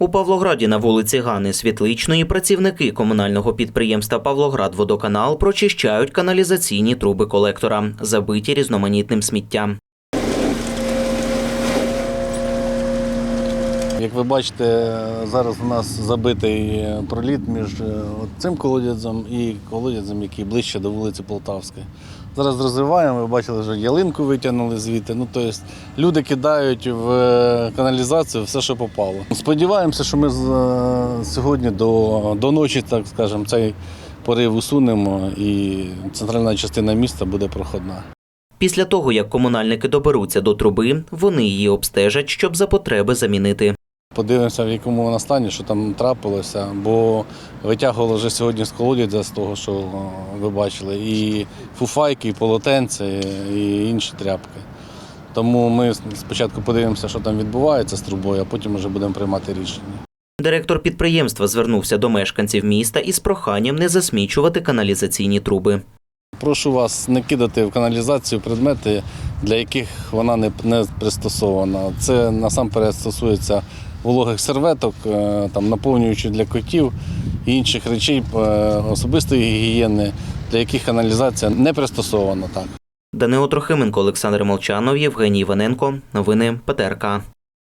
У Павлограді на вулиці Гани Світличної працівники комунального підприємства Павлоградводоканал прочищають каналізаційні труби колектора, забиті різноманітним сміттям. Як ви бачите, зараз у нас забитий проліт між е, цим колодязем і колодязем, який ближче до вулиці Полтавської. Зараз розвиваємо, ви бачили, вже ялинку витягнули звідти. Ну, тобто люди кидають в е, каналізацію все, що попало. Сподіваємося, що ми е, сьогодні до, до ночі, так скажемо, цей порив усунемо і центральна частина міста буде проходна. Після того, як комунальники доберуться до труби, вони її обстежать, щоб за потреби замінити. Подивимося, в якому вона стані, що там трапилося, бо витягували вже сьогодні з колодязя з того, що ви бачили, і фуфайки, і полотенце, і інші тряпки. Тому ми спочатку подивимося, що там відбувається з трубою, а потім вже будемо приймати рішення. Директор підприємства звернувся до мешканців міста із проханням не засмічувати каналізаційні труби. Прошу вас не кидати в каналізацію предмети, для яких вона не пристосована. Це насамперед стосується вологих серветок, е, там, наповнюючих для котів і інших речей е, особистої гігієни, для яких каналізація не пристосована так. Данило Трохименко, Олександр Молчанов, Євгеній Іваненко. Новини ПТРК.